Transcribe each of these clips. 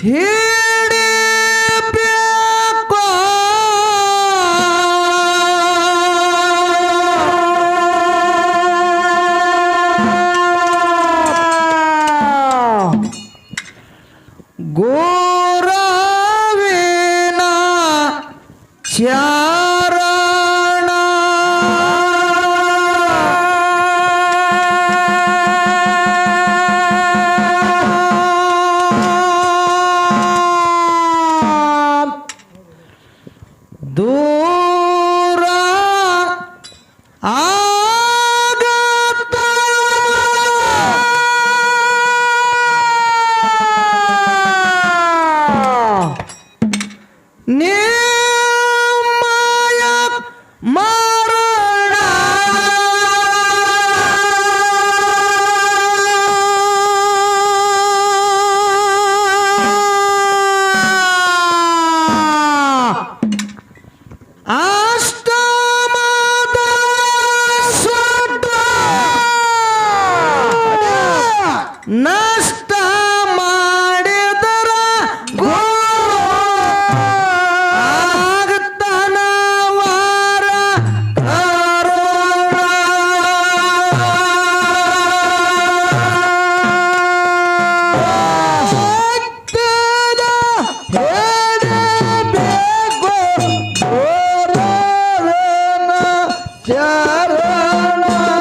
Hey! No! Yeah,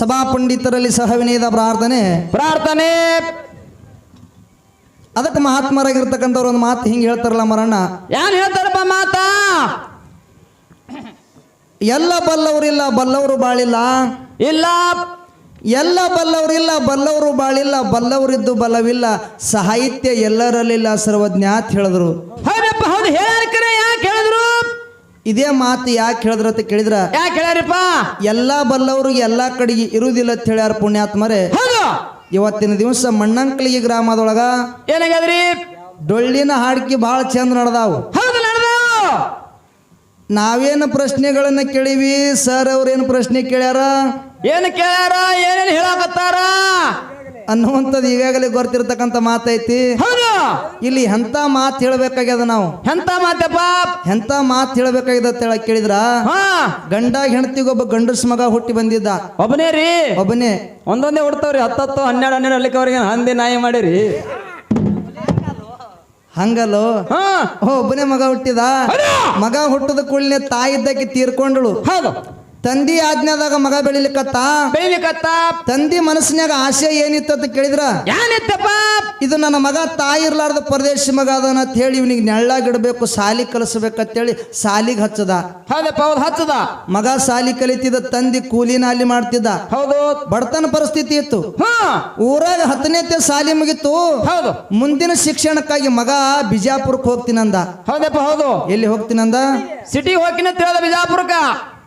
ಸಭಾ ಪಂಡಿತರಲ್ಲಿ ಸಹ ವಿನಯದ ಪ್ರಾರ್ಥನೆ. ಪ್ರಾರ್ಥನೆ. ಅದಕ್ಕೆ ಮಹಾತ್ಮರಾಗಿರ್ತಕ್ಕಂಥವ್ರು ಒಂದು ಮಾತು ಹಿಂಗೆ ಹೇಳ್ತಾರಲ್ಲ ಮರಣ್ಣ. ಯಾರು ಹೇಳ್ತಾರಪ್ಪ ಮಾತಾ? ಎಲ್ಲ ಬಲ್ಲವರಿಲ್ಲ ಬಲ್ಲವರು ಬಾಳಿಲ್ಲ. ಇಲ್ಲ. ಎಲ್ಲ ಬಲ್ಲವರಿಲ್ಲ ಬಲ್ಲವರು ಬಾಳಿಲ್ಲ ಬಲ್ಲವರಿದ್ದು ಬಲವಿಲ್ಲ. ಸಾಹಿತ್ಯ ಎಲ್ಲರಲ್ಲಿಲ್ಲ ಸರ್ವಜ್ಞಾತ್ ಹೇಳಿದ್ರು. ಹೌದಪ್ಪ ಹೌದು. ಯಾಕೆ? ಇದೇ ಮಾತು ಯಾಕೆ ಹೇಳಿದ್ರ ಅಂತ ಕೇಳಿದ್ರ? ಯಾಕೆ ಹೇಳ್ಯಾರಪ್ಪ? ಎಲ್ಲಾ ಬಲ್ಲವರು ಎಲ್ಲಾ ಕಡೆಗೆ ಇರುವುದಿಲ್ಲ ಅಂತ ಹೇಳ್ಯಾರ ಪುಣ್ಯಾತ್ಮರೇ. ಇವತ್ತಿನ ದಿವಸ ಮಣ್ಣಂಕಳಿಗೆ ಗ್ರಾಮದೊಳಗ ಏನಾಗ್ಯದ್ರಿ? ಡೊಳ್ಳಿನ ಹಾಡ್ಕಿ ಬಹಳ ಚಂದ ನಡೆದಾವು. ಹೌದು ನಡೆದಾವು. ನಾವೇನು ಪ್ರಶ್ನೆಗಳನ್ನ ಕೇಳಿವಿ? ಸರ್ ಅವ್ರೇನು ಪ್ರಶ್ನೆ ಕೇಳ್ಯಾರ? ಏನು ಕೇಳ್ಯಾರ? ಏನೇನು ಹೇಳಕತ್ತಾರ? ಅನ್ನುವಂಥದ್ದು ಈಗಾಗಲೇ ಗೊತ್ತಿರ್ತಕ್ಕಂಥ ಮಾತೈತಿ. ಇಲ್ಲಿ ಎಂತ ಮಾತು ಹೇಳ್ಬೇಕಾಗ್ಯದ ನಾವು? ಎಂತ ಮಾತಪ್ಪ? ಎಂತ ಮಾತು ಹೇಳ್ಬೇಕಾಗ್ಯದ ಅಂತ ಹೇಳಿ ಕೇಳಿದ್ರ? ಹಾ. ಗಂಡ ಹೆಂಡತಿಗೊಬ್ಬ ಗಂಡಸ್ ಮಗ ಹುಟ್ಟಿ ಬಂದಿದ್ದ. ಒಬ್ಬನೇ ರೀ. ಒಬ್ಬನೇ. ಒಂದೊಂದೇ ಹುಡ್ತಾವ್ರಿ ಹತ್ತತ್ತು ಹನ್ನೆರಡು ಹನ್ನೆರಡು ಅಲ್ಲಿಕ್ಕೆ ಅವ್ರಿಗೆ ಹಂದಿ ನಾಯಿ ಮಾಡಿರಿ. ಹಂಗಲ್ಲೋ? ಒಬ್ಬನೇ ಮಗ ಹುಟ್ಟಿದ. ಮಗ ಹುಟ್ಟದ ಕೂಡಲೇ ತಾಯಿ ಇದ್ದಕ್ಕೆ ತೀರ್ಕೊಂಡಳು. ಹೌದು. ತಂದಿ ಆಜ್ಞಾದಾಗ ಮಗ ಬೆಳಿಲಿಕ್ಕತ್ತ? ಬೆಳಿಲಿಕ್ಕತ್ತ? ತಂದಿ ಮನಸ್ಸಿನಾಗ ಆಸೆ ಏನಿತ್ತು ಅಂತ ಕೇಳಿದ್ರ? ಏನಿತ್ತಪ್ಪ ಇದು ನನ್ನ ಮಗ ತಾಯಿ ಇರ್ಲಾರ್ದ ಪರದೇಶಿ ಮಗ ಅದನ್ನ ಅಂತ ಹೇಳಿ ಇವನಿಗೆ ನೆಳ್ಳಾಗಿಡ್ಬೇಕು ಸಾಲಿ ಕಲಿಸ್ಬೇಕಂತೇಳಿ ಸಾಲಿಗೆ ಹಚ್ಚದ. ಹೌದಪ್ಪ ಹೌದು ಹಚ್ಚದ? ಮಗ ಸಾಲಿ ಕಲಿತಿದ್ದ ತಂದಿ ಕೂಲಿನ ಅಲ್ಲಿ ಮಾಡ್ತಿದ್ದ. ಹೌದು. ಬಡತನ ಪರಿಸ್ಥಿತಿ ಇತ್ತು. ಊರಾಗ ಹತ್ತನೇತೆ ಸಾಲಿ ಮುಗಿತು. ಹೌದು. ಮುಂದಿನ ಶಿಕ್ಷಣಕ್ಕಾಗಿ ಮಗ ಬಿಜಾಪುರಕ್ಕೆ ಹೋಗ್ತೀನಂದ. ಹೌದಪ್ಪ ಹೌದು. ಎಲ್ಲಿ ಹೋಗ್ತೀನಂದ? ಸಿಟಿಗೆ ಹೋಗಿನ ಬಿಜಾಪುರಕ್ಕ.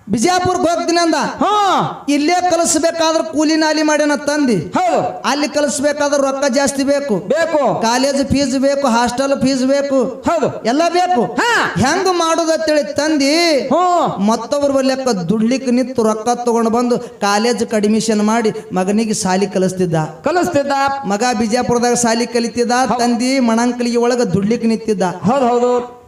ಬಿಜಾಪುರಕ್ಕೆ ಹೋಗ್ತೀನಿ ಹಾ. ಇಲ್ಲೇ ಕಲಿಸ್ಬೇಕಾದ್ರೆ ಕೂಲಿ ನಾಲಿ ಮಾಡ್ಯಾನ ತಂದಿ. ಹೌದು. ಅಲ್ಲಿ ಕಲಿಸ್ಬೇಕಾದ್ರೆ ರೊಕ್ಕ ಜಾಸ್ತಿ ಬೇಕು. ಬೇಕು. ಕಾಲೇಜ್ ಫೀಸ್ ಬೇಕು ಹಾಸ್ಟೆಲ್ ಫೀಸ್ ಬೇಕು. ಹೌದು. ಎಲ್ಲ ಬೇಕು. ಹೆಂಗ್ ಮಾಡೋದು ಅಂತೇಳಿ ತಂದಿ ಮತ್ತೊಬ್ರ ಮತ್ತೊಬ್ಬರ ಬಲ್ಲೆಕ್ಕ ದುಡ್ಲಿಕ್ಕೆ ನಿಂತು ರೊಕ್ಕ ತಗೊಂಡು ಬಂದು ಕಾಲೇಜ್ ಅಡ್ಮಿಷನ್ ಮಾಡಿ ಮಗನಿಗೆ ಸಾಲಿ ಕಲಿಸ್ತಿದ್ದ. ಕಲಿಸ್ತಿದ್ದ. ಮಗ ಬಿಜಾಪುರದಾಗ ಸಾಲಿ ಕಲಿತಿದ್ದ ತಂದಿ ಮಣಂಕಲಿಗೆ ಒಳಗ ದುಡ್ಲಿಕ್ಕೆ ನಿಂತಿದ್ದ. ಹೌದು ಹೌದು.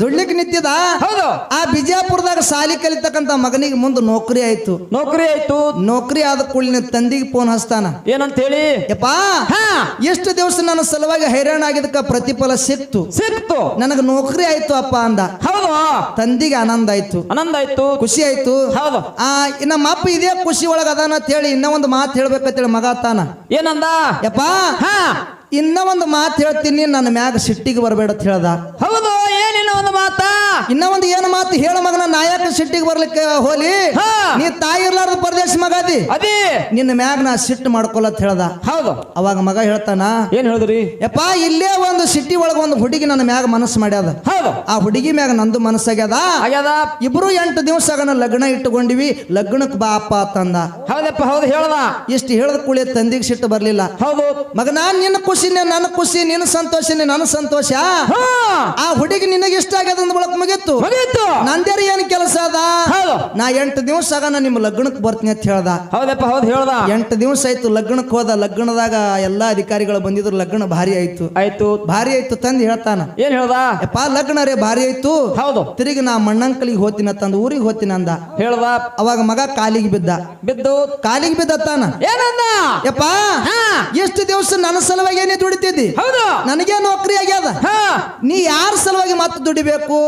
ದುಡ್ಲಿಕ್ಕೆ ನಿಂತಿದ? ಹೌದು. ಆ ಬಿಜಾಪುರದಾಗ ಸಾಲಿ ಕಲಿತಕ್ಕಂತ ಮಗನಿಗೆ ಮುಂದೆ ನೌಕರಿ ಆಯ್ತು. ನೌಕರಿ ಆಯ್ತು. ನೌಕರಿ ಆದ ಕೂಡಲಿನ ತಂದಿಗೆ ಫೋನ್ ಹಚ್ತಾನ. ಏನಂತ ಹೇಳಿ ಯಪ್ಪಾ ಹಾ. ಎಷ್ಟು ದಿವಸ ನನ್ನ ಸಲುವಾಗಿ ಹೈರಾಣ ಆಗಿದ್ದಕ್ಕ ಪ್ರತಿಫಲ ಸಿಕ್ತು. ಸಿಕ್ತು. ನನಗೆ ನೌಕರಿ ಆಯ್ತು ಅಪ್ಪ ಅಂದ. ಹೌದು. ತಂದಿಗೆ ಆನಂದ ಆಯ್ತು. ಆನಂದ ಆಯ್ತು. ಖುಷಿ ಆಯ್ತು. ಹೌದು. ಆ ನಮ್ಮ ಅಪ್ಪ ಇದೇ ಖುಷಿ ಒಳಗ ಅದಾನ ಅಂತ ಹೇಳಿ ಇನ್ನೊಂದು ಒಂದು ಮಾತು ಹೇಳ್ಬೇಕಂತೇಳಿ ಮಗ ತಾನ. ಏನಂದ? ಯಪ್ಪ ಹಾ. ಇನ್ನ ಒಂದು ಮಾತು ಹೇಳ್ತೀನಿ ನನ್ನ ಮ್ಯಾಗ ಸಿಟ್ಟಿಗೆ ಬರಬೇಡ ಅಂತ ಹೇಳ್ದ. ಹೌದು ಏನಿಲ್ಲ ಒಂದು ಮಾತಾ? ಇನ್ನ ಒಂದು ಏನು ಮಾತು ಹೇಳ ಮಗನ ನಾಯಕ ಸಿಟ್ಟಿಗೆ ಬರ್ಲಿಕ್ಕೆ ಹೋಲಿ? ಹಾ. ನೀ ತಾಯಿ ಇರ್ಲಾರ್ದ ಪರದೇಶ ಮಗ ಅದಿ? ಅದೇ. ನಿನ್ನ ಮ್ಯಾಗ ನಾ ಸಿಟ್ಟು ಮಾಡ್ಕೊಲತ್ ಹೇಳ್ದ. ಹೌದು. ಅವಾಗ ಮಗ ಹೇಳ್ತಾನ ಏನ್ ಹೇಳಿದ್ರಿ? ಯಪ್ಪ ಇಲ್ಲೇ ಒಂದು ಸಿಟಿ ಒಳಗ ಒಂದು ಹುಡುಗಿ ನನ್ನ ಮ್ಯಾಗ ಮನಸ್ಸು ಮಾಡ್ಯಾದ. ಹೌದು. ಆ ಹುಡುಗಿ ಮ್ಯಾಗ ನಂದು ಮನಸ್ಸಾಗ್ಯದ. ಆಗ್ಯದ? ಇಬ್ರು ಎಂಟು ದಿವಸ ಆಗನ ಲಗ್ನ ಇಟ್ಟುಕೊಂಡಿವಿ ಲಗ್ನಕ್ಕೆ ಬಾ ಅಪ್ಪ ತಂದ ಹೌದಪ್ಪ ಹೌದು ಹೇಳ್ದ. ಇಷ್ಟು ಹೇಳದ ಕೂಳಿ ತಂದಿಗೆ ಸಿಟ್ಟು ಬರ್ಲಿಲ್ಲ. ಹೌದು. ಮಗನ ನಿನ್ನ ಖುಷಿನೇ ನನ್ನ ಖುಷಿ ನಿನ್ನ ಸಂತೋಷನೇ ನನ್ನ ಸಂತೋಷ. ಆ ಹುಡುಗಿ ನಿನಗೆ ಇಷ್ಟ ಆಗ್ಯದ ಅಂದ ಬಳಕ ಮುಗೀತು ಮುಗೀತು ನಂದೇರಿ ಏನ್ ಕೆಲಸ ಅದ? ನಾ ಎಂಟು ದಿವಸ ನಾ ನಿಮ್ಮ ಲಗ್ನಕ್ಕೆ ಬರ್ತೀನಿ ಅಂತ ಹೇಳ್ದ. ಹೌದಪ್ಪ ಹೌದು ಹೇಳ್ದ. ಎಂಟು ದಿವಸ ಆಯ್ತು ಲಗ್ನಕ್ಕೆ ಹೋದ. ಲಗ್ನದಾಗ ಎಲ್ಲಾ ಅಧಿಕಾರಿಗಳು ಬಂದಿದ್ರು ಲಗ್ನ ಭಾರಿ ಆಯ್ತು. ಆಯ್ತು. ಭಾರಿ ಆಯ್ತು ತಂದು ಹೇಳ್ತಾನ. ಏನ್ ಹೇಳ್ದ? ಯಪ್ಪ ಲಗ್ನ ರೇ ಭಾರಿ ಆಯ್ತು. ಹೌದು. ತಿರುಗಿ ನಾ ಮಣ್ಣಂಕಲಿಗೆ ಹೋತಿನ ತಂದು ಊರಿಗೆ ಹೋತಿನ ಅಂದ. ಹೇಳ್ದ. ಅವಾಗ ಮಗ ಕಾಲಿಗೆ ಬಿದ್ದ. ಬಿದ್ದು. ಕಾಲಿಗೆ ತಾನ ಏನಂದ? ಯಪ್ಪ ಹಾ. ಎಷ್ಟು ದಿವಸ ನನ್ನ ಸಲುವಾಗಿ ಏನೇ ದುಡಿತಿದ್ದಿ. ಹೌದು. ನನಗೆ ನೌಕರಿ ಆಗ್ಯದ. ಹಾ. ನೀ ಯಾರ ಸಲುವಾಗಿ ಮತ್ತೆ ದುಡಿಬೇಕು?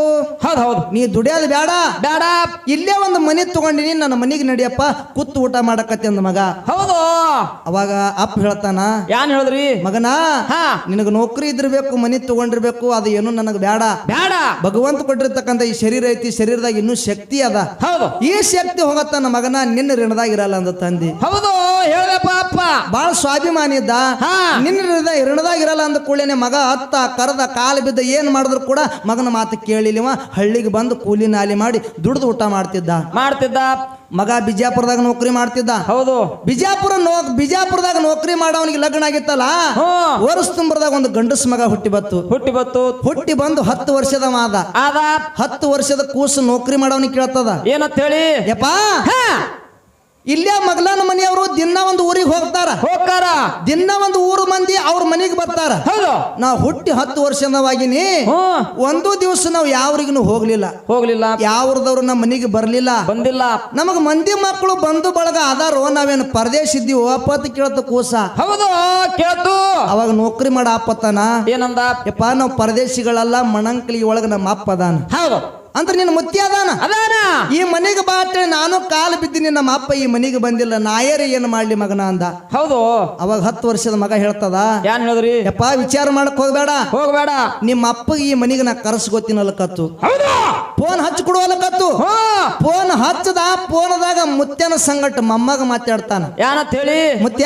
ಹೌದು ಹೌದು. ನೀ ದುಡಿಯೋದು ಬೇಡ ಬೇಡ ಇಲ್ಲೇ ಒಂದು ಮನೆ ತಗೊಂಡಿನಿ ನನ್ನ ಮನೆಗೆ ನಡಿಯಪ್ಪ. ಕುತ್ತು ಊಟ ಮಾಡಕತ್ತೆ ಅಂದ ಮಗ. ಹೌದು. ಅವಾಗ ಅಪ್ಪ ಹೇಳ್ತಾನ ಯಾನ್ ಹೇಳಿದ್ರಿ? ಮಗನ ಹಾ. ನಿನಗೆ ನೌಕರಿ ಇದ್ದಿರ್ಬೇಕು ಮನೆ ತಗೊಂಡಿರ್ಬೇಕು ಅದು ಏನು ನನಗೆ ಬೇಡ ಬೇಡ ಭಗವಂತ ಕೊಟ್ಟಿರ್ತಕ್ಕಂತ ಈ ಶರೀರ ಐತಿ ಶರೀರದಾಗ ಇನ್ನೂ ಶಕ್ತಿ ಅದ. ಹೌದು. ಈ ಶಕ್ತಿ ಹೋಗತ್ತ ಮಗನ ನಿನ್ನ ಋಣದಾಗ ಇರಲ್ಲ ಅಂದ ತಂದಿ. ಹೌದು ಹೇಳಪ್ಪ ಅಪ್ಪ. ಬಾಳ ಸ್ವಾಭಿಮಾನಿ ಇದ್ದ. ಹಾ. ನಿನ್ನ ಹೃದಯ ಋಣದಾಗ ಇರಲ್ಲ ಅಂದ ಕೂಡಲೇ ಮಗ ಅತ್ತ ಕರೆದ ಕಾಲು ಬಿದ್ದ ಏನ್ ಮಾಡಿದ್ರು ಕೂಡ ಮಗನ ಮಾತು ಕೇಳಿಲಿವ. ಹಳ್ಳಿಗೆ ಬಂದು ಕೂಲಿ ನಾಲಿ ಮಾಡಿ ದುಡ್ದು ಊಟ ಮಾಡ್ತಿದ್ದ. ಮಾಡ್ತಿದ್ದ. ಮಗ ಬಿಜಾಪುರದಾಗ ನೌಕರಿ ಮಾಡ್ತಿದ್ದ. ಹೌದು. ಬಿಜಾಪುರ ನೋ ಬಿಜಾಪುರದಾಗ ನೌಕರಿ ಮಾಡೋವನಿಗೆ ಲಗ್ನ ಆಗಿತ್ತಲ್ಲ? ವರ್ಷ ತುಂಬರದಾಗ ಒಂದು ಗಂಡಸ ಮಗ ಹುಟ್ಟಿ ಬತ್ತು. ಹುಟ್ಟಿ ಬತ್ತು. ಹುಟ್ಟಿ ಬಂದು ಹತ್ತು ವರ್ಷದ ಮಾದ ಆದ. ಹತ್ತು ವರ್ಷದ ಕೂಸು ನೌಕರಿ ಮಾಡೋವನಿಗೆ ಕೇಳ್ತದ. ಏನಂತ ಹೇಳಿ? ಯಪ್ಪ. ಇಲ್ಲೇ ಮಗಲನ ಮನೆಯವರು ದಿನ ಒಂದು ಊರಿಗೆ ಹೋಗ್ತಾರ. ಹೋಗ್ತಾರ. ದಿನ ಒಂದು ಊರು ಮಂದಿ ಅವ್ರ ಮನೆಗೆ ಬರ್ತಾರ. ನಾವು ಹುಟ್ಟಿ ಹತ್ತು ವರ್ಷದವಾಗಿನಿ ಒಂದು ದಿವಸ ನಾವು ಯಾವ್ರಿಗೂ ಹೋಗ್ಲಿಲ್ಲ. ಹೋಗ್ಲಿಲ್ಲ. ಯಾವ್ರದವ್ರು ನಮ್ಮ ಮನೆಗೆ ಬರ್ಲಿಲ್ಲ. ಬಂದಿಲ್ಲ. ನಮಗ್ ಮಂದಿ ಮಕ್ಕಳು ಬಂದು ಬಳಗ ಅದಾರೋ ನಾವೇನು ಪರದೇಶ ಇದ್ದೀವಿ ಅಪ್ಪತ್ತು ಕೇಳತ್ತ ಕೂಸ. ಹೌದು ಕೇಳ್ತು. ಅವಾಗ ನೌಕರಿ ಮಾಡ ಅಪ್ಪತ್ತಾನ. ಏನಂದ? ಯಪ್ಪ ನಾವು ಪರದೇಶಿಗಳಲ್ಲ ಮಣಂಕಲಿ ಒಳಗ ನಮ್ಮ ಅಪ್ಪ ಅದಾನ. ಹೌದು. ಅಂದ್ರೆ ನಿನ್ನ ಮುತ್ತಿ ಅದಾನ? ಅದಾನ. ಈ ಮನೆಗೆ ಬಾಟ್ರೆ ಅಂತೇಳಿ ನಾನು ಕಾಲು ಬಿದ್ದೀನಿ ನಮ್ಮ ಅಪ್ಪ ಈ ಮನೆಗೆ ಬಂದಿಲ್ಲ. ನಾಯರೇ ಏನು ಮಾಡ್ಲಿ ಮಗನ ಅಂದ. ಹೌದು. ಅವಾಗ ಹತ್ತು ವರ್ಷದ ಮಗ ಹೇಳ್ತದ ಏನ್ ಹೇಳಿದ್ರಿ? ಯಪ್ಪ ವಿಚಾರ ಮಾಡಕ್ ಹೋಗ್ಬೇಡ. ಹೋಗ್ಬೇಡ. ನಿಮ್ಮ ಅಪ್ಪ ಈ ಮನೆಗೆ ನಾ ಕರೆಸ್ಕೋತೀನಿ ಕತ್ತು ಹೌದು. ಫೋನ್ ಹಚ್ಚಿ ಹಾ. ಫೋನ್ ಹಚ್ಚದ ಫೋನದಾಗ ಮುತ್ಯನ ಸಂಗಟ ಮಮ್ಮಗ ಮಾತಾಡ್ತಾನ. ಏನಂತ ಹೇಳಿ? ಮುತ್ಯ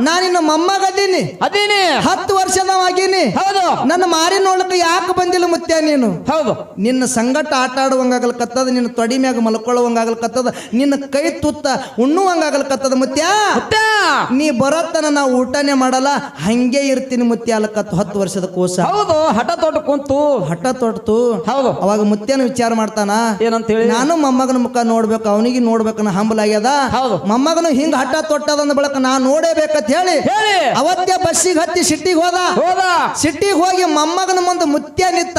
ನಾನಿನ್ನ ಮಮ್ಮಗ ಅದೀನಿ. ಅದೀನಿ. ಹತ್ತು ವರ್ಷದವಾಗಿನಿ ಹೌದು. ನನ್ನ ಮಾರಿ ನೋಡ್ಲಿಕ್ಕೆ ಯಾಕೆ ಬಂದಿಲ್ಲ ಮುತ್ಯ ನೀನು? ಹೌದು. ನಿನ್ನ ಸಂಗಟ ಆಟ ಆಡುವಂಗಾಗಲ್ಕತ್ತದ ನಿನ್ನ ತೊಡಿ ಮ್ಯಾಗ ಮಲ್ಕೊಳ್ಳುವಂಗಾಗಲ್ಕತ್ತದ ನಿನ್ನ ಕೈ ತುತ್ತ ಉಣ್ಣುವಂಗಾಗಲ್ಕತ್ತದ ಮುತ್ಯ. ನೀ ಬರತ್ತನ ನಾ ಊಟನೇ ಮಾಡಲ್ಲ ಹಂಗೆ ಇರ್ತೀನಿ ಮುತ್ಯ ಅಲ್ಲಕತ್ತು ಹತ್ತು ವರ್ಷದ ಕೋಸ. ಹೌದು ಹಠ ತೊಟ್ಟು ಕುಂತು. ಹಠ ತೊಡ್ತು ಹೌದು. ಅವಾಗ ಮುತ್ಯನ ವಿಚಾರ ಮಾಡ್ತಾನ ಏನಂತ ಹೇಳಿ ನಾನು ಮೊಮ್ಮಗನ ಮುಖ ನೋಡ್ಬೇಕು ಅವನಿಗೆ ನೋಡ್ಬೇಕನ್ನ ಹಂಬಲ ಆಗ್ಯದ ಹೌದು. ಮೊಮ್ಮಗನು ಹಿಂಗ ಹಠ ತೊಟ್ಟದಂದ ಬಳಕ ನಾ ನೋಡೇಬೇಕಂತ ಹೇಳಿ ಹೇಳಿ. ಅವತ್ತೇ ಬಸ್ಸಿಗೆ ಹತ್ತಿ ಸಿಟ್ಟಿಗೆ ಹೋದ. ಹೋದ. ಸಿಟ್ಟಿಗೆ ಹೋಗಿ ಮೊಮ್ಮಗನ ಮುಂದೆ ಮುತ್ಯ ನಿತ್ತ.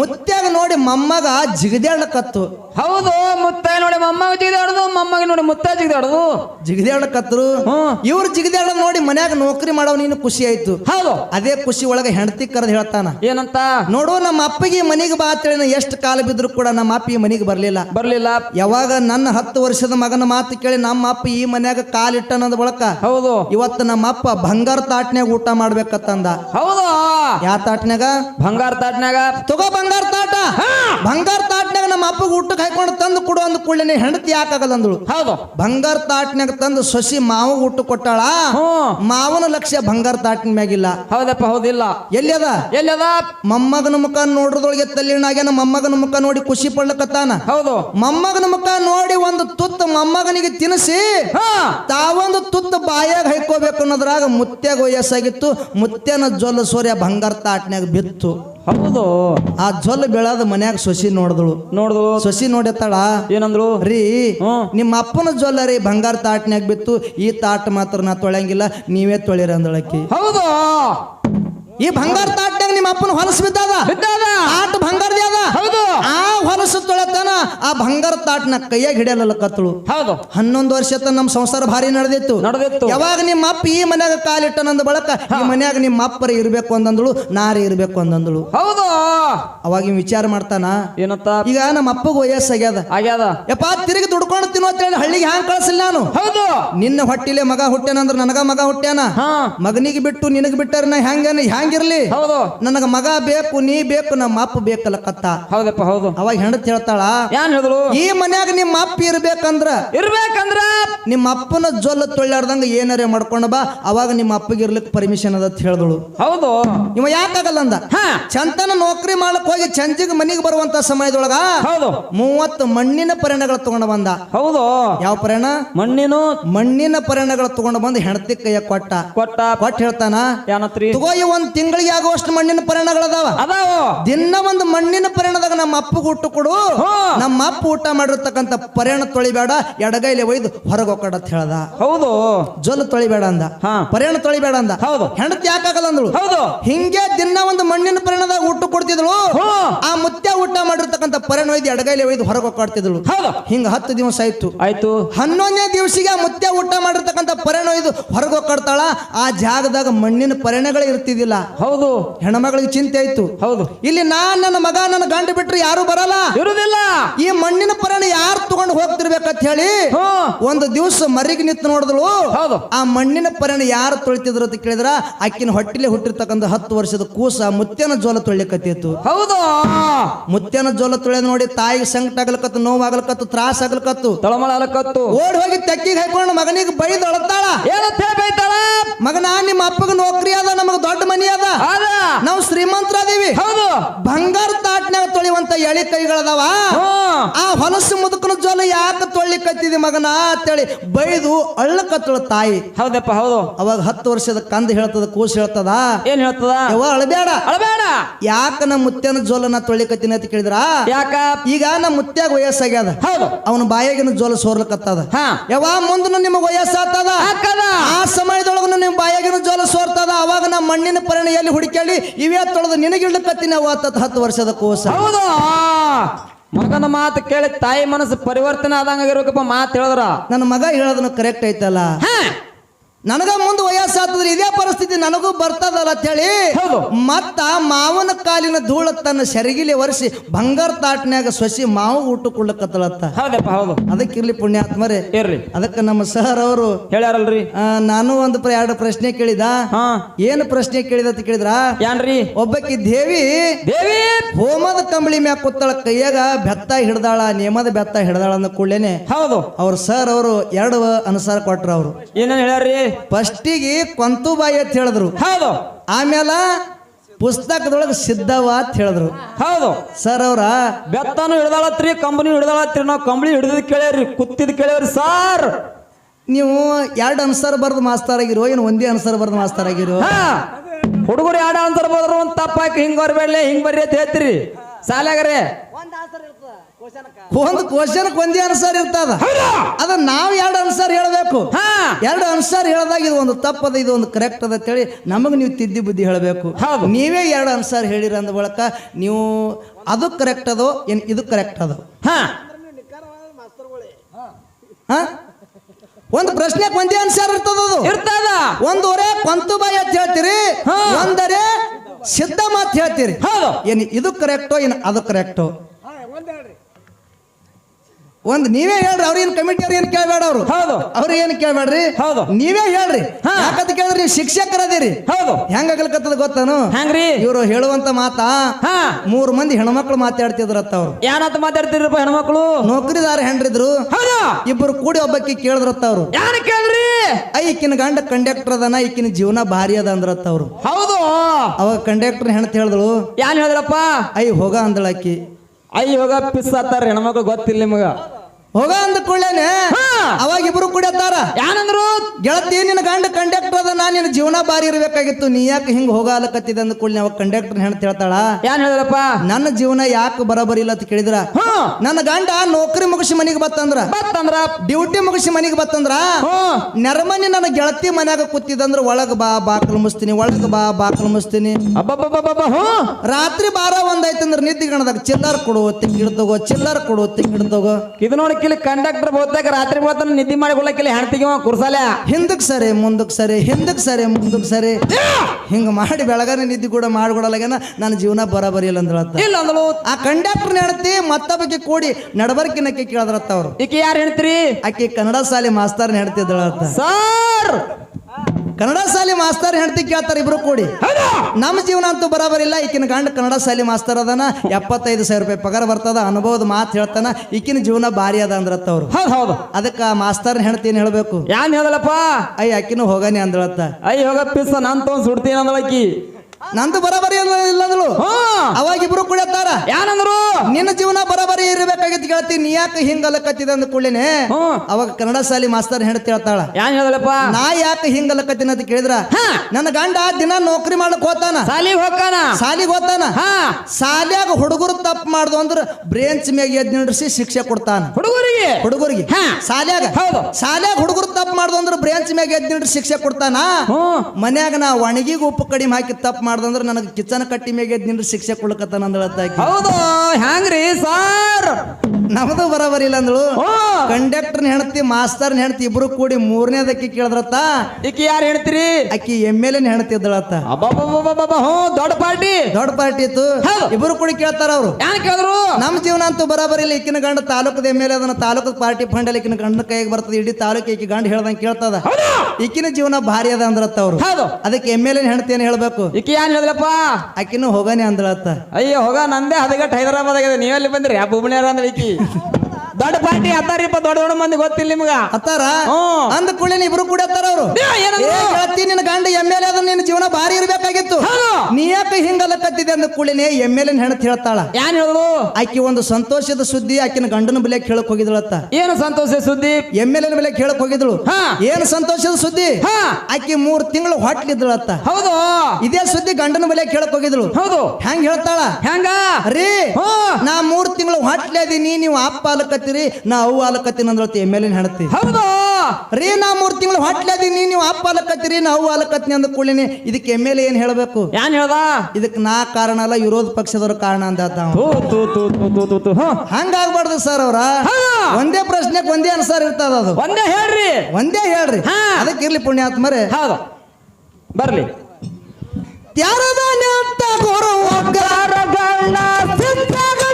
ಮುತ್ಯಾಗ ನೋಡಿ ಮೊಮ್ಮಗ ಜಿಗದೇಳಕತ್ತು ಹೌದು ಮುತ್ತ ನೋಡಿ ಮೊಮ್ಮಗ ಜಿಗಿದಾಡುದು ಮೊಮ್ಮಗ ನೋಡಿ ಮುತ್ತ ಜಿಗಿದಾಡುದು ಜಿಗದೇಳಕತ್ರು ಇವ್ರು ಜಿಗದೇಳ ನೋಡಿ ಮನ್ಯಾಗ ನೌಕರಿ ಮಾಡೋ ನೀನು ಖುಷಿ ಆಯ್ತು. ಹೌದು. ಅದೇ ಖುಷಿ ಒಳಗೆ ಹೆಂಡತಿ ಕರೆದು ಹೇಳ್ತಾನ. ಏನಂತ? ನೋಡು ನಮ್ಮ ಅಪ್ಪಗೆ ಮನೆಗೆ ಬಾ ಅಂತೇಳಿ ಎಷ್ಟು ಕಾಲ ಬಿದ್ರು ಕೂಡ ನಮ್ಮ ಅಪ್ಪ ಈ ಮನೆಗೆ ಬರ್ಲಿಲ್ಲ. ಬರ್ಲಿಲ್ಲ. ಯಾವಾಗ ನನ್ನ ಹತ್ತು ವರ್ಷದ ಮಗನ ಮಾತು ಕೇಳಿ ನಮ್ಮ ಅಪ್ಪ ಈ ಮನ್ಯಾಗ ಕಾಲಿಟ್ಟನದ ಬಳಕ ಹೌದು. ಇವತ್ತು ನಮ್ಮ ಅಪ್ಪ ಬಂಗಾರ ತಾಟ್ನ್ಯಾಗ ಊಟ ಮಾಡ್ಬೇಕತ್ತಂದ. ಹೌದು. ಯಾ ತಾಟ್ನ್ಯಾಗ? ಬಂಗಾರ ತಾಟ್ನ್ಯಾಗ? ತಗೋ ಬಂಗಾರ ತಾಟ. ಬಂಗಾರ ತಾಟ್ನಾಗ ನಮ್ಮ ಅಪ್ಪಗೆ ಊಟಕ್ಕೆ ಹಾಕೊಂಡು ತಂದು ಕೊಡು ಅಂದ ಕೂಡಲೇ ಹೆಂಡತಿ ಯಾಕಾಗಲ್ಲ ಅಂದಳು ಹೌದು. ಬಂಗಾರ ತಾಟ್ನಾಗ ತಂದು ಸೊಸಿ ಮಾವ ಊಟ ಕೊಟ್ಟಾಳ? ಮಾವನ ಲಕ್ಷ್ಯ ಬಂಗಾರ ತಾಟಿನ ಮ್ಯಾಗಿಲ್ಲ. ಹೌದಪ್ಪ ಹೌದಿಲ್ಲ. ಎಲ್ಲಿ ಅದ? ಎಲ್ಲದ? ಮೊಮ್ಮಗನ ಮುಖ ನೋಡ್ರದೊಳಗೆ ತಲ್ಲಿನಾಗೇನ ಮೊಮ್ಮಗನ ಮುಖ ನೋಡಿ ಖುಷಿ ಪಡ್ಲಕತ್ತಾನ. ಹೌದು. ಮೊಮ್ಮಗನ ಮುಖ ನೋಡಿ ಒಂದು ತುತ್ತು ಮೊಮ್ಮಗನಿಗೆ ತಿನ್ನಿಸಿ ತಾವೊಂದು ತುತ್ತು ಬಾಯಾಗ ಹೈಕೋಬೇಕು ಅನ್ನೋದ್ರಾಗ ಮುತ್ಯಾಗ ವಯಸ್ಸಾಗಿತ್ತು ಮುತ್ಯನ ಜೊಲ್ಲ ಸೂರ್ಯ ಬಂಗಾರ ತಾಟ್ನ್ಯಾಗ ಬಿತ್ತು. ಹೌದು. ಆ ಜೊಲ್ ಬೆಳದ ಮನ್ಯಾಗ ಸೊಸಿ ನೋಡಿದಳು. ನೋಡಿದ್ಳು. ಸೊಸಿ ನೋಡಿತ್ತಾಳ ಏನಂದ್ರು ರೀ ನಿಮ್ಮ ಅಪ್ಪನ ಜೊಲ್ಲ ರೀ ಬಂಗಾರ ತಾಟ್ನ್ಯಾಗ ಬಿತ್ತು. ಈ ತಾಟ್ ಮಾತ್ರ ನಾ ತೊಳೆಯಂಗಿಲ್ಲ ನೀವೇ ತೊಳಿರಿ ಅಂದಳಕ್ಕಿ. ಹೌದು. ಈ ಬಂಗಾರ ನಿಮ್ಮ ಅಪ್ಪನ ಹೊಲಸು ಬಿದ್ದಾದ? ಬಿದ್ದಾದ. ಆಟ ಬಂಗಾರದ ಅದ ಹೌದು. ಆ ಹೊಲಸು ತೊಳೆತನ ಆ ಬಂಗಾರ ತಾಟ್ನ ಕೈಯಾಗ ಹಿಡಿಯಲ್ಲ ಕತ್ತಳು. ಹೌದು. ಹನ್ನೊಂದು ವರ್ಷ ತನ ನಮ್ಮ ಸಂಸಾರ ಭಾರಿ ನಡೆದಿತ್ತು. ನಡೆದಿತ್ತು. ಯಾವಾಗ ನಿಮ್ಮ ಅಪ್ಪ ಈ ಮನ್ಯಾಗ ಕಾಲಿಟ್ಟನಂದ ಬಳಕ ಈ ಮನ್ಯಾಗ ನಿಮ್ಮ ಅಪ್ಪರ ಇರ್ಬೇಕು ಅಂದಂದಳು ನಾರೇ ಇರಬೇಕು ಅಂದಂದಳು. ಹೌದು. ಅವಾಗ ವಿಚಾರ ಮಾಡ್ತಾನ ಏನಂತ? ಈಗ ನಮ್ಮ ಅಪ್ಪಗ ವಯಸ್ಸಾಗ್ಯದ ಆಗ್ಯಾದ. ಯಪ್ಪ ತಿರುಗಿ ದುಡ್ಕೊಂಡು ತಿನ್ನೋ ಅಂತ ಹೇಳಿ ಹಳ್ಳಿಗೆ ಹ್ಯಾಂಗ ಕಳ್ಸಿಲ್ಲ ನಾನು? ಹೌದು. ನಿನ್ನ ಹೊಟ್ಟಿಲೆ ಮಗ ಹುಟ್ಟ್ಯಾನಂದ್ರ ನನಗ ಮಗ ಹುಟ್ಟ್ಯಾನ? ಹಾ. ಮಗನಿಗೆ ಬಿಟ್ಟು ನಿನಗೆ ಬಿಟ್ಟಾರ ನಾ ಹೆಂಗ ಹ್ಯಾಂಗಿರ್ಲಿ ಹೌದು. ನನಗ ಮಗ ಬೇಕು ನೀ ಬೇಕು ನಮ್ಮ ಅಪ್ಪ ಬೇಕಲ್ಲ ಕತ್ತ. ಹೌದಪ್ಪ ಹೌದು. ಅವಾಗ ಹೆಂಡತಿ ಹೇಳ್ತಾಳ ಏನ್ ಹೇಳಿದ್ರು ಈ ಮನ್ಯಾಗ ನಿಮ್ಮ ಅಪ್ಪ ಇರ್ಬೇಕಂದ್ರ ಇರ್ಬೇಕಂದ್ರ? ನಿಮ್ಮ ಅಪ್ಪನ ಜೊಲ್ಲ ತೊಳ್ಳಾರ್ದಂಗ ಏನಾರೇ ಮಾಡ್ಕೊಂಡ ಬಾ ಅವಾಗ ನಿಮ್ಮ ಅಪ್ಪಗೆ ಇರ್ಲಿಕ್ ಪರ್ಮಿಷನ್ ಅದ ಹೇಳಿದಳು. ಹೌದು. ಇವ ಯಾಕಾಗಲ್ಲ ಅಂದ? ಹಾ. ಚಂತನ ನೌಕರಿ ಮಾಡಕ್ ಹೋಗಿ ಚಂಜಿಗೆ ಮನೆಗೆ ಬರುವಂತ ಸಮಯದೊಳಗ ಹೌದು. ಮೂವತ್ತು ಮಣ್ಣಿನ ಪರಿಣಗಳು ತಗೊಂಡ ಬಂದ. ಹೌದು. ಯಾವ ಪರಿಣ? ಮಣ್ಣಿನ? ಮಣ್ಣಿನ ಪರಿಣಗಳು ತಗೊಂಡ ಬಂದು ಹೆಂಡತಿ ಕೈಯ ಕೊಟ್ಟ. ಕೊಟ್ಟ. ಕೊಟ್ಟ ಹೇಳ್ತಾನ ಏನತ್ರಿ ತಗೋ ಈ ಒಂದ್ ತಿಂಗಳಿಗೆ ಆಗುವಷ್ಟು ಮಣ್ಣಿನ ಪರಿಣಗಳದಾವ ಅದಾವ. ದಿನ ಒಂದು ಮಣ್ಣಿನ ಪರಿಣದಾಗ ನಮ್ಮ ಅಪ್ಪಗೆ ಊಟ ಕೊಡು. ನಮ್ಮ ಅಪ್ಪ ಊಟ ಮಾಡಿರ್ತಕ್ಕಂಥ ಪರಿಣ ತೊಳಿಬೇಡ ಎಡಗೈಲಿ ಒಯ್ದು ಹೊರಗೆ ಅಂತ ಹೇಳ್ದ. ಹೌದು. ಜೊಲ್ ತೊಳಿಬೇಡ ಅಂದ. ಪರಿಣ ತೊಳಿಬೇಡ ಅಂದ. ಹೌದು. ಹೆಂಡತಿ ಯಾಕಾಗಲ್ಲ ಅಂದಳು? ಹೌದು. ಹಿಂಗೆ ದಿನ ಒಂದು ಮಣ್ಣಿನ ಪರಿಣದಾಗ ಊಟ ಕೊಡ್ತಿದ್ಳು. ಆ ಮುತ್ಯ ಊಟ ಮಾಡಿರ್ತಕ್ಕಂಥ ಪರಿಣ ಒಯ್ದು ಎಡಗೈಲಿ ಒಯ್ದು ಹೊರಗೆ ಹೌದು. ಹಿಂಗ ಹತ್ತು ದಿವಸ ಆಯ್ತು. ಆಯ್ತು. ಹನ್ನೊಂದನೇ ದಿವಸಿಗೆ ಮುತ್ಯ ಊಟ ಮಾಡಿರ್ತಕ್ಕಂಥ ಪರಿಣ ಒಯ್ದು ಹೊರಗೆ ಆ ಜಾಗದಾಗ ಮಣ್ಣಿನ ಪರಿಣಗಳೇ ಇರ್ತಿದ್ದಿಲ್ಲ. ಹೌದು. ಹೆಣ್ಮಗಳಿಗೆ ಚಿಂತೆ ಆಯ್ತು. ಹೌದು. ಇಲ್ಲಿ ನಾನ್ ನನ್ನ ಮಗ ನನ್ನ ಗಂಡ ಬಿಟ್ರೆ ಯಾರು ಬರಲ್ಲ. ಇರುದಿಲ್ಲ ಈ ಮಣ್ಣಿನ ಪರಣ ಯಾರು ತಗೊಂಡು ಹೋಗ್ತಿರ್ಬೇಕಂತ ಹೇಳಿ ಒಂದು ದಿವಸ ಮರಿಗೆ ನಿಂತು ನೋಡಿದಳು ಹೌದು. ಆ ಮಣ್ಣಿನ ಪರಿಣ ಯಾರು ತೊಳಿತಿದ್ರು ಅಂತ ಕೇಳಿದ್ರ ಆಕಿನ ಹೊಟ್ಟಿಲೆ ಹುಟ್ಟಿರ್ತಕ್ಕಂಥ ಹತ್ತು ವರ್ಷದ ಕೂಸ ಮುತ್ತಿನ ಜೋಲ ತೊಳಿಕತ್ತಿತ್ತು ಹೌದು. ಮುತ್ತಿನ ಜೋಲ ತೊಳೆದ್ ನೋಡಿ ತಾಯಿಗೆ ಸಂಕಟ ಆಗ್ಲಕತ್ತು ನೋವು ಆಗ್ಲಕತ್ತು ತ್ರಾಸ ಆಗ್ಲಕತ್ತು. ತಳಮಳ ಆಗಲಕತ್ತು. ಓಡ್ ಹೋಗಿ ತೆಕ್ಕಿಗೆ ಹಾಕೊಂಡು ಮಗನಿಗೆ ಬೈದು ಅಳತಾಳ. ಏನಂತ ಬೈತಾಳ? ಮಗನ ನಿಮ್ಮ ಅಪ್ಪಗ ನೌಕರಿ ಅದ ನಮಗ ದೊಡ್ಡ ಮನಿ ಅದ ಅದ ನಾವು ಶ್ರೀಮಂತರಾದೀವಿ. ಹೌದು. ಬಂಗಾರ ತಾಟ್ನಾಗ ಎಳಿ ಕೈಗಳದವ ಆ ಹೊಲಸು ಮುದುಕನ ಜೋಲ ಯಾಕೆ ತೊಳಿಕತ್ತಿದಿ ಮಗನ ಅಂತೇಳಿ ಬೈದು ಅಳ್ಳಕತ್ತಳ ತಾಯಿ. ಹೌದಪ್ಪ ಹೌದು. ಅವಾಗ ಹತ್ತು ವರ್ಷದ ಕಂದ ಹೇಳ್ತದ ಕೂಸು ಹೇಳ್ತದ? ಏನ್ ಹೇಳ್ತದ? ಯವ್ವ ಅಳಬೇಡ ಅಳಬೇಡ ಯಾಕ ನಮ್ಮ ಮುತ್ಯನ ಜೋಲನ ತೊಳಿಕತ್ತೀನಿ ಅಂತ ಕೇಳಿದ್ರ? ಯಾಕ? ಈಗ ನಮ್ಮ ಮುತ್ಯಾಗ ವಯಸ್ಸಾಗ್ಯದ. ಹೌದು. ಅವನ ಬಾಯಾಗಿನ ಜೋಲ ಸೋರ್ಲಕತ್ತದ. ಯಾವ ಮುಂದನು ನಿಮಗೆ ವಯಸ್ಸಾಗ್ತದ ಆ ಸಮಯದೊಳಗನು ನಿಮ್ಮ ಬಾಯಾಗಿನ ಜೋಲ ಸೋರ್ತದ. ಅವಾಗ ನಾ ಮಣ್ಣಿನ ಪರಿಣ ಹುಡುಕಿ ಇವೇ ತೊಳೆದು ನಿನಗಿಡ್ಲಕತ್ತೀನಿ ಕತ್ತಿನ ಹತ್ತತ್ತು ಹತ್ತು ವರ್ಷದ ಕೋಸ. ಹೌದು. ಮಗನ ಮಾತು ಕೇಳಿ ತಾಯಿ ಮನಸ್ಸು ಪರಿವರ್ತನೆ ಆದಂಗ ಇರ್ಬೇಕಪ್ಪ ಮಾತು ಹೇಳಿದ್ರ. ನನ್ನ ಮಗ ಹೇಳೋದನ್ನ ಕರೆಕ್ಟ್ ಐತಲ್ಲ? ನನಗ ಮುಂದೆ ವಯಸ್ಸಾತದ್ರಿ ಇದೇ ಪರಿಸ್ಥಿತಿ ನನಗೂ ಬರ್ತದಲ್ಲ ಅಂತ ಹೇಳಿ ಹೌದು. ಮತ್ತ ಮಾವನ ಕಾಲಿನ ಧೂಳ ತನ್ನ ಸೆರಗಿಲಿ ಒರೆಸಿ ಬಂಗಾರ ತಾಟ್ನ್ಯಾಗ ಸೊಸಿ ಮಾವು ಊಟ ಕೊಡ್ಲಕತ್ತಲತ್ತ ಹೌದಪ್ಪ ಹೌದು. ಅದಕ್ಕಿರ್ಲಿ ಪುಣ್ಯಾತ್ಮರೇ. ಇರ್ರಿ ಅದಕ್ಕೆ ನಮ್ಮ ಸರ್ ಅವರು ಹೇಳ್ಯಾರಲ್ರಿ? ನಾನು ಒಂದು ಪ್ರ- ಎರಡು ಪ್ರಶ್ನೆ ಕೇಳಿದ. ಹಾ. ಏನು ಪ್ರಶ್ನೆ ಕೇಳಿದ ಅಂತ ಕೇಳಿದ್ರ? ಏನ್ರಿ ಒಬ್ಬಕಿ ದೇವಿ ದೇವಿ? ಹೋಮದ ಕಂಬಳಿ ಮ್ಯಾಗ ಕೂತಾಳ ಕೈಯಾಗ ಬೆತ್ತ ಹಿಡ್ದಾಳ ನೇಮದ ಬೆತ್ತ ಹಿಡ್ದಾಳ ಅಂದ ಕೂಡಲೇನೆ ಹೌದು. ಅವ್ರ ಸರ್ ಅವರು ಎರಡು ಅನುಸಾರ ಕೊಟ್ರ ಅವರು. ಏನೇನ್ ಹೇಳ್ಯಾರ್ರಿ? ಫಸ್ಟಿಗೆ ಕೊಂತುಬಾಯಿ ಅಂತ ಹೇಳಿದ್ರು. ಹೌದು. ಆಮೇಲೆ ಪುಸ್ತಕದೊಳಗೆ ಸಿದ್ಧವ ಅಂತ ಹೇಳಿದ್ರು. ಹೌದು. ಸರ್ ಅವ್ರ ಬೆತ್ತನು ಹಿಡ್ದಾಳತ್ರಿ ಕಂಬನಿ ಹಿಡ್ದಾಳತ್ರಿ ನಾವು ಕಂಬಳಿ ಹಿಡಿದ್ ಕೇಳ್ಯಾರಿ ಕುತ್ತಿದ್ ಕೇಳ್ಯಾರಿ ಸಾರ್. ನೀವು ಎರಡು ಅನ್ಸರ್ ಬರ್ದು ಮಾಸ್ತರ್ ಆಗಿರೋ ಏನು ಒಂದೇ ಅನ್ಸರ್ ಬರ್ದು ಮಾಸ್ತರ್ ಆಗಿರೋ. ಹುಡುಗರು ಎರಡು ಅನ್ಸರ್ ಹೋದ್ರು ಒಂದು ತಪ್ಪಾಕಿ ಹಿಂಗ್ ಬರ್ಬೇಡ್ಲಿ ಹಿಂಗ್ ಬರ್ರಿ ಅಂತ ಹೇಳ್ತೀರಿ. ಸಾಲಾಗರೆ ಒಂದು ಕ್ವಶನ್ ಒಂದೇ ಅನುಸಾರ ಇರ್ತದ. ಅದ ನಾವ್ ಎರಡು ಅನುಸಾರ ಹೇಳಬೇಕು. ಹಾ. ಎರಡು ಅನುಸಾರ ಹೇಳ್ದಾಗ ಇದು ಒಂದು ತಪ್ಪದ ಇದು ಒಂದು ಕರೆಕ್ಟ್ ಅದ ಅಂತೇಳಿ ನಮಗೆ ನೀವು ತಿದ್ದಿ ಬುದ್ಧಿ ಹೇಳಬೇಕು. ಹೌದು. ನೀವೇ ಎರಡು ಅನುಸಾರ ಹೇಳಿರ ಅಂದ ಬಳಕ ನೀವು ಅದು ಕರೆಕ್ಟ್ ಅದೋ ಏನ್ ಇದು ಕರೆಕ್ಟ್ ಅದೋ. ಹಾ. ಹಾ. ಒಂದು ಪ್ರಶ್ನೆ ಒಂದೇ ಅನುಸಾರ ಇರ್ತದ ಅದು. ಇರ್ತದ. ಪಂತು ಬಾಯಿ ಅಂತ ಹೇಳ್ತೀರಿ ಹಾ. ಒಂದರೆ ಸಿದ್ಧ ಮಾತು ಹೇಳ್ತೀರಿ. ಹೌದು. ಏನು ಇದು ಕರೆಕ್ಟೋ ಏನು ಅದು ಕರೆಕ್ಟೋ ಒಂದು ನೀವೇ ಹೇಳ್ರಿ ಅವ್ರೇನ್ ಕಮಿಟಿ ಅವ್ರ ಏನ್ ಕೇಳಬೇಡ ಅವ್ರು. ಹೌದು. ಅವ್ರು ಏನ್ ಕೇಳಬೇಡ್ರಿ? ಹೌದು. ನೀವೇ ಹೇಳ್ರಿ. ಯಾಕಂತ ಕೇಳಿದ್ರಿ ಶಿಕ್ಷಕರದಿರಿ ಹೌದು. ಹೆಂಗಾಗ್ಲಿಕತ್ತದ ಗೊತ್ತಾನು? ಹೆಂಗ್ರಿ? ಇವ್ರು ಹೇಳುವಂತ ಮಾತಾ? ಹಾ. ಮೂರು ಮಂದಿ ಹೆಣ್ಮಕ್ಳು ಮಾತಾಡ್ತಿದ್ರತ್ತ ಅವ್ರು. ಏನಂತ ಮಾತಾಡ್ತಿದ್ರಪ್ಪ ಹೆಣ್ಮಕ್ಳು? ನೌಕರಿದಾರ ಹೆಂಡ್ರಿದ್ರು ಹೌದು. ಇಬ್ಬರು ಕೂಡಿ ಒಬ್ಬಕ್ಕೆ ಕೇಳಿದ್ರತ್ತ ಅವ್ರು. ಯಾರ ಕೇಳ್ರಿ? ಐ ಈಕಿನ ಗಂಡ ಕಂಡಕ್ಟರ್ ಅದನ ಈಕಿನ ಜೀವನ ಭಾರಿ ಅದ ಅಂದ್ರತ್ತ ಅವ್ರು. ಹೌದು. ಅವಾಗ ಕಂಡಕ್ಟರ್ ಹೆಣ್ತ ಹೇಳ್ದಳು ಯಾನ್ ಹೇಳಿದ್ರಪ್ಪ ಐ ಹೋಗ ಅಂದಳ ಅಯ್ಯೋಗ ಪಿಸ್ ಹತ್ತಾರ ಹೆಣ್ಮಕ್ಳು ಗೊತ್ತಿಲ್ಲ ನಿಮಗ. ಹೋಗ ಅಂದ ಕೂಡಲೇನೆ ಹಾ. ಅವಾಗ ಇಬ್ರು ಕುಡಿಯತ್ತಾರ ಏನಂದ್ರು ಗೆಳತಿ ನಿನ್ನ ಗಂಡ ಕಂಡಕ್ಟರ್ ಅದ ನಾ ನಿನ್ನ ಜೀವನ ಬಾರಿ ಇರ್ಬೇಕಾಗಿತ್ತು. ನೀ ಯಾಕೆ ಹಿಂಗ ಹೋಗಾಲಕತ್ತಿದೆ ಅಂದ ಕೂಡಲೇ ಅವಾಗ ಕಂಡಕ್ಟರ್ ಹೆಣ್ತ ಹೇಳ್ತಾಳ. ಏನ್ ಹೇಳಪ್ಪ ನನ್ನ ಜೀವನ ಯಾಕೆ ಬರಬರಿ ಇಲ್ಲ ಅಂತ ಕೇಳಿದ್ರ? ನನ್ನ ಗಂಡ ನೌಕರಿ ಮುಗಿಸಿ ಮನೆಗೆ ಬತ್ತಂದ್ರ? ಬತ್ತಂದ್ರ? ಡ್ಯೂಟಿ ಮುಗಿಸಿ ಮನೆಗೆ ಬತ್ತಂದ್ರ? ನೆರಮನಿ ನನ್ನ ಗೆಳತಿ ಮನ್ಯಾಗ ಕೂತಿದಂದ್ರ ಒಳಗ ಬಾ ಬಾಕಲ್ ಮುಸ್ತೀನಿ ಒಳಗ ಬಾ ಬಾಕಲ್ ಮುಸ್ತೀನಿ. ರಾತ್ರಿ ಬಾರ ಒಂದಾಯ್ತಂದ್ರ ನಿದ್ದೆ ಗಣದಾಗ ಚಿಲ್ಲರ್ ಕೊಡು ತಿಂಗಿಡ್ ತಗೋ ಚಿಲ್ಲರ್ ಕೊಡು ತಿಂಗಿಡ್ ತಗೋ. ಇದು ನೋಡಿ ಕಿಲಿ ಕಂಡಕ್ಟರ್ ಬಹುತೇಕ ರಾತ್ರಿ ಬೋತಾನ ನಿದ್ದೆ ಮಾಡಿಕೊಳ್ಳಕ್ಕಿಲ್ಲ ಹೆಣ್ತಿಗೆ ಕುರ್ಸಾಲ ಹಿಂದಕ್ಕೆ ಸರಿ ಮುಂದಕ್ಕೆ ಸರಿ ಹಿಂದಕ್ಕೆ ಸರಿ ಮುಂದಕ್ಕೆ ಸರಿ. ಹಿಂಗ ಮಾಡಿ ಬೆಳಗಾನೆ ನಿದ್ದೆ ಕೂಡ ಮಾಡ್ಕೊಡಲಾಗೇನ ನನ್ನ ಜೀವನ ಬರಬರಿ ಇಲ್ಲ ಅಂದ್ರೆ ಇಲ್ಲ ಅಂದಳು ಆ ಕಂಡಕ್ಟರ್ ಮತ್ತ ಮತ್ತೊಬ್ಬಕ್ಕೆ ಕೂಡಿ ನಡಬರ್ಕಿನಕ್ಕೆ ಕೇಳಿದ್ರತ್ತ ಅವ್ರು. ಈಕೆ ಯಾರು ಹೇಳ್ತೀರಿ ಆಕೆ ಕನ್ನಡ ಶಾಲೆ ಮಾಸ್ತರ್ ಹೆಣ್ತಿದ್ದಳ ಸರ್! ಕನ್ನಡ ಶಾಲೆ ಮಾಸ್ತರ್ ಹೆಂಡತಿ ಕೇಳ್ತಾರೆ ಇಬ್ರು ಕೂಡಿ. ನಮ್ಮ ಜೀವನ ಅಂತೂ ಬರಾಬರಿಲ್ಲ ಈಕಿನ ಗಂಡ ಕನ್ನಡ ಶಾಲೆ ಮಾಸ್ತರ್ ಅದನ. ಎಪ್ಪತ್ತೈದು ಸಾವಿರ ರೂಪಾಯಿ ಪಗಾರ ಬರ್ತದ. ಅನುಭವದ ಮಾತು ಹೇಳ್ತಾನ. ಈಕಿನ ಜೀವನ ಭಾರಿ ಅದ ಅಂದ್ರತ್ತ ಅವ್ರು. ಹೌದು ಹೌದು. ಅದಕ್ಕೆ ಆ ಮಾಸ್ತರ್ ಹೆಂಡತಿ ಏನ್ ಹೇಳ್ಬೇಕು? ಯಾನ್ ಹೇಳಲ್ಲಪ್ಪ? ಅಯ್ಯ ಆಕಿನೂ ಹೋಗಾನೆ ಅಂದ್ರತ್ತ ಅಯ್ಯ ಹೋಗ ಪಿಸ್ ನಾನ್ ತೊಗೊಂಡ್ ಸುಡ್ತೀನಿ ಅಂದಳಕಿ ನಂದು ಬರಬರಿ ಇಲ್ಲ ಇಲ್ಲದಳು ಹ್ಮ್ ಅವಾಗ ಇಬ್ರು ಕುಡಿಯತ್ತಾರ ಏನಂದ್ರು ನಿನ್ನ ಜೀವನ ಬರಬರಿ ಇರ್ಬೇಕಾಗಿತ್ತು ಕೇಳ್ತಿ ನೀ ಯಾಕೆ ಹಿಂಗಲಕತ್ತಿದ ಅಂದ ಕೂಡಲೇನೆ? ಅವಾಗ ಕನ್ನಡ ಶಾಲಿ ಮಾಸ್ತರ್ ಹೆಣ್ತಿ ಹೇಳ್ತಾಳ. ಯಾನ್ ಹೇಳಪ್ಪ ನಾ ಯಾಕೆ ಹಿಂಗಲಕತ್ತೀನಿ ಅಂತ ಕೇಳಿದ್ರ? ನನ್ನ ಗಂಡ ದಿನ ನೌಕರಿ ಮಾಡಕ್ ಹೋತಾನ ಸಾಲಿ ಹೋಗ್ತಾನ? ಸಾಲಿ ಹೋತಾನ ಹಾ. ಸಾಲ್ಯಾಗ ಹುಡುಗರು ತಪ್ಪು ಮಾಡ್ದು ಅಂದ್ರ ಬ್ರೇಂಚ್ ಮ್ಯಾಗ ಎದ್ ನಿಂದ್ರಿಸಿ ಶಿಕ್ಷೆ ಕೊಡ್ತಾನ. ಹುಡುಗರಿಗೆ? ಹುಡುಗರಿಗೆ. ಹಾ. ಸಾಲ್ಯಾಗ ಹೌದು. ಸಾಲ್ಯಾಗ ಹುಡುಗರು ತಪ್ಪು ಮಾಡ್ದು ಅಂದ್ರ ಬ್ರೇಂಚ್ ಮ್ಯಾಗ ಎದ್ ನಿಂದ್ರಿಸಿ ಶಿಕ್ಷೆ ಕೊಡ್ತಾನ? ಮನ್ಯಾಗ ನಾ ಒಣಗಿಗೆ ಉಪ್ಪು ಕಡಿಮೆ ಹಾಕಿ ತಪ್ಪು ಮಾಡ್ದಂದ್ರ ನನಗೆ ಕಿಚನ್ ಕಟ್ಟಿ ಮೇಗೆ ನಿನ್ನ ಶಿಕ್ಷೆ ಕೊಡ್ಲಕತ್ತಾನ ಅಂದಳತ್ತಾಕಿ ಹೌದು? ಹ್ಯಾಂಗ್ರಿ ಸರ್? ನಮ್ದು ಬರಬರಿ ಇಲ್ಲ ಅಂದಳು. ಕಂಡಕ್ಟರ್ ಹೆಣ್ತಿ ಹೆಣತಿ ಹೆಣ್ತಿ ಇಬ್ರು ಕೂಡಿ ಮೂರನೇದಕ್ಕೆ ಕೇಳಿದ್ರತ್ತ. ಈಕಿ ಯಾರು ಹೇಳ್ತೀರಿ ಆಕಿ ಎಂ ಎಲ್ ಎನ್ ಹೆಣ್ತಿದ್ದಳತ್ತ ದೊಡ್ಡ ಪಾರ್ಟಿ. ದೊಡ್ಡ ಪಾರ್ಟಿ ಇತ್ತು. ಇಬ್ರು ಕೂಡಿ ಕೇಳ್ತಾರ ಅವ್ರು. ಯಾನ್ ಕೇಳಿದ್ರು? ನಮ್ಮ ಜೀವನ ಅಂತೂ ಬರಬರಿಲ್ಲ ಈಕಿನ ಗಂಡ ತಾಲೂಕದ ಎಂ ಎಲ್ ಅದನ್ನ ತಾಲೂಕದ ಪಾರ್ಟಿ ಫಂಡ್ ಅಲ್ಲಿ ಈಕಿನ ಗಂಡ ಕೈಗೆ ಬರ್ತದೆ. ಇಡೀ ತಾಲೂಕು ಈಕಿ ಗಂಡ ಹೇಳ್ದಂಗೆ ಕೇಳ್ತದ. ಈಕಿನ ಜೀವನ ಭಾರಿ ಅದ ಅಂದ್ರತ್ತ ಅವ್ರು. ಅದಕ್ಕೆ ಎಂ ಎಲ್ ಎನ್ ಹೆಣ್ತಿ ಏನ್ ಹೇಳ್ಬೇಕು? ಈಕೆ ಯಾನ್ ಹೇಳಿದ್ರಪ್ಪ? ಆಕಿನೂ ಹೋಗಾನೆ ಅಂದಳತ್ತ. ಅಯ್ಯೋ ಹೋಗ ನಂದೇ ಹದಗಟ್ಟು ಹೈದರಾಬಾದ್ ಆಗಿದೆ ನೀವೆಲ್ಲಿ ಬಂದ್ರಿ? ಆ ಭೂಮಣ್ಯಾರ ಅಂದ್ರೆ ಈಕಿ. ದೊಡ್ಡ ಪಾರ್ಟಿ ಅತ್ತಾರಿಪ್ಪ ದೊಡ್ಡ ದೊಡ್ಡ ಮಂದಿ ಗೊತ್ತಿಲ್ಲ ನಿಮ್ಗ. ಅತ್ತಾರ. ಅಂದ ಕೂಡಲೇ ಇಬ್ರು ಕೂಡ ಅತ್ತಾರ ಅವ್ರು ಏ, ಏನಂದ್ರು? ನಿನ್ನ ಗಂಡ ಎಂ ಎಲ್ ನಿನ್ನ ಜೀವನ ಭಾರಿ ಇರ್ಬೇಕಾಗಿತ್ತು. ಹೌದು. ನೀ ಯಾಕೆ ಹಿಂಗಲಕತ್ತಿದೆ ಅಂದ ಕೂಡಲೇ ಎಂ ಎಲ್ ಎನ್ ಹೆಣತ್ ಹೇಳ್ತಾಳ. ಯಾನ್ ಹೇಳು ಆಕಿ ಒಂದು ಸಂತೋಷದ ಸುದ್ದಿ ಆಕಿನ ಗಂಡನ ಬಲೆ ಕೇಳಕ್ ಹೋಗಿದಳತ್ತ. ಏನು ಸಂತೋಷದ ಸುದ್ದಿ? ಎಂ ಎಲ್ ಎನ್ ಬಲೆ ಕೇಳಕ್ ಹೋಗಿದಳು. ಹಾ. ಏನು ಸಂತೋಷದ ಸುದ್ದಿ? ಹಾ. ಆಕಿ ಮೂರ್ ತಿಂಗಳು ಹೊಟ್ಲಿದ್ದಳತ್ತ ಹೌದು. ಇದೇ ಸುದ್ದಿ ಗಂಡನ ಬೆಲೆ ಕೇಳಕ್ ಹೋಗಿದಳು. ಹೌದು. ಹೆಂಗ್ ಹೇಳ್ತಾಳ? ಹೆಂಗ ರೀ ಹ್ಞೂ ನಾ ಮೂರ್ ತಿಂಗಳು ಹೊಟ್ಲೆ ಅದೀನಿ ನೀವು ಅಪ್ಪ ಅಲಕತ್ತೀರಿ ನಾ ಅವ್ವ ಅಲಕತ್ತೀನಿ ಅಂದ್ರತಿ ಎಂ ಎಲ್ ಎನ್ ಹೇಳತಿ ಹೌದು. ರೀ ನಾ ಮೂರ್ ತಿಂಗಳು ಹೊಟ್ಲದೀನಿ ನೀವು ಅಪ್ಪ ಅಲಕತ್ತೀರಿ ನಾವು ಅಲಕತ್ತೀನಿ ಅಂದ ಕೂಡಲೇ ಇದಕ್ಕೆ ಎಂ ಎಲ್ ಏನ್ ಹೇಳ್ಬೇಕು? ಏನ್ ಹೇಳ್ದ? ಇದಕ್ ನಾ ಕಾರಣ ಅಲ್ಲ ವಿರೋಧ ಪಕ್ಷದವ್ರ ಕಾರಣ ಅಂತ ಅವ ತೂ ತೂ ತೂ ತೂ ತೂ ತೂ ತೂ ಹ್ಞೂ ಹಂಗಾಗ್ಬಾರ್ದು ಸರ್ ಅವ್ರ. ಒಂದೇ ಪ್ರಶ್ನೆ ಒಂದೇ ಅನ್ಸರ್ ಇರ್ತದ ಅದು. ಒಂದೇ ಹೇಳ್ರಿ. ಒಂದೇ ಹೇಳ್ರಿ. ಹಾ. ಅದಕ್ಕೆ ಇರ್ಲಿ ಪುಣ್ಯಾತ್ಮರೇ. ಹೌದು. ಬರ್ಲಿ. ತ್ಯಾರದ ನಿಂತ ಗುರು ಸಿದ್ಧಾಗ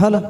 ಹಲೋ